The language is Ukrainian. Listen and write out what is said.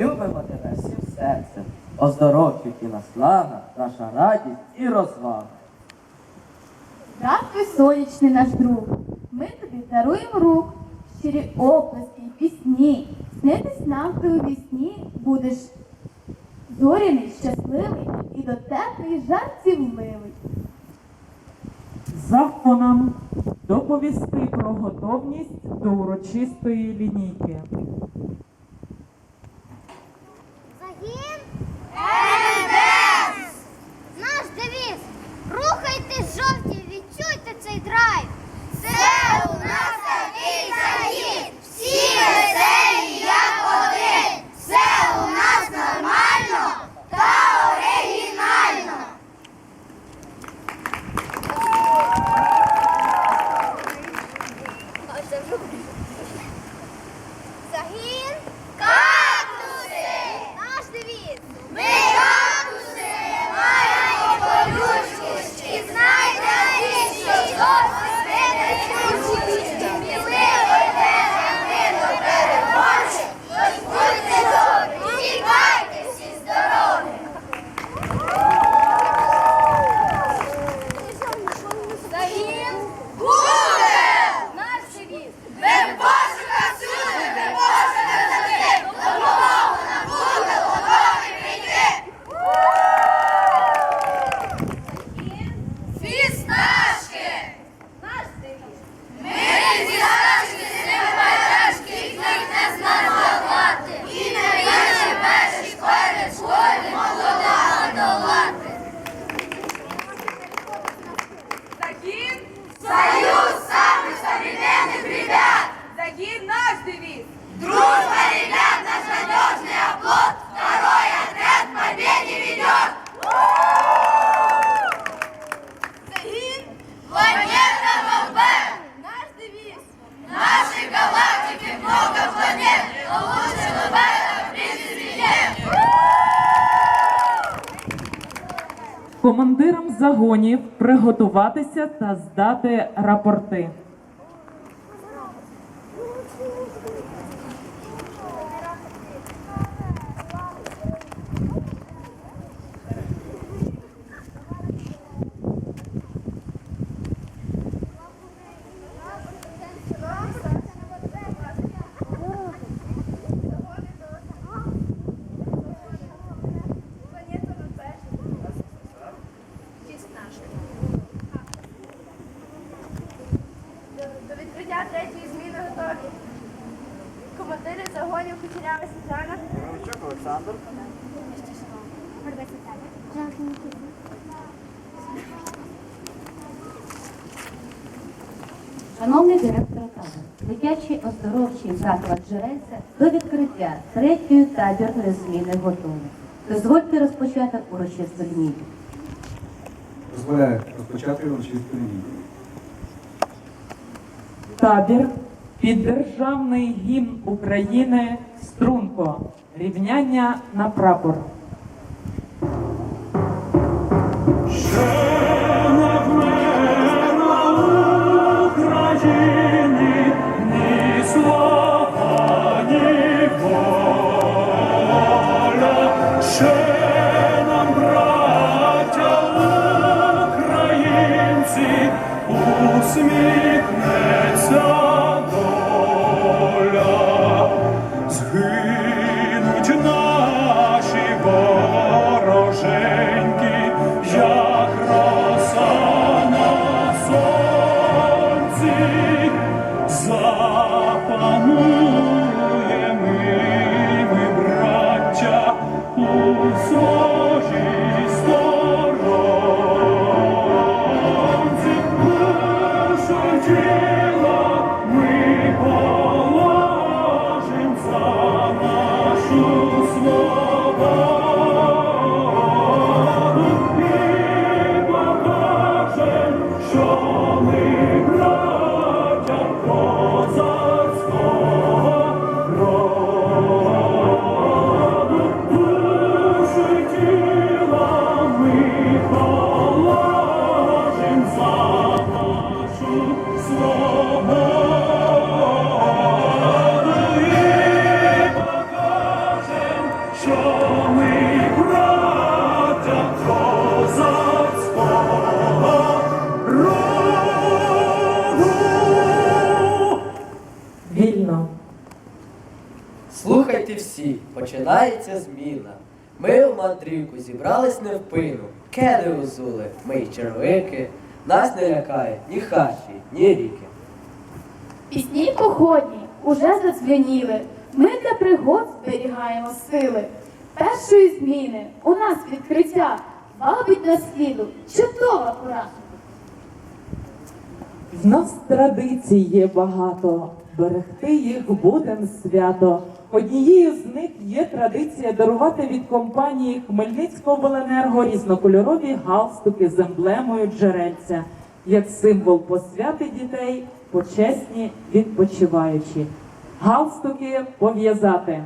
Любимо тебе всім серцем. Оздоровчик і наслага, наша радість і розвага. Здравствуй, сонячний наш друг. Ми тобі даруємо рук, щирі оплески й пісні. Снитись нам ти у вісні будеш зоряний, щасливий і до теплої жартівливий. Законом доповісти про готовність до урочистої лінійки. Yeah. Командирам загонів приготуватися та здати рапорти. До відкриття третьої готові. Командири загонів Кучерява Світлана. Олександр. Шановний директор табору, дитячий оздоровчий заклад Джерельця до відкриття третьої табірної зміни готовий. Дозвольте розпочати урочисту лінійку. Дозволяю розпочати урочисту лінію. Табір під державний гімн України Струнко. Рівняння на прапор. У починається зміна. Ми в мандрівку зібрались невпину, кеди узули, ми й червики. Нас не лякає ні хащі, ні ріки. Пісні походні уже задзвеніли. Ми для пригод зберігаємо сили. Першої зміни у нас відкриття. Вабить на сліду чудова пора. В нас традицій є багато, берегти їх будем свято. Однією з них є традиція дарувати від компанії Хмельницького різнокольорові галстуки з емблемою джерельця, як символ посвяти дітей, почесні відпочиваючі. Галстуки пов'язати.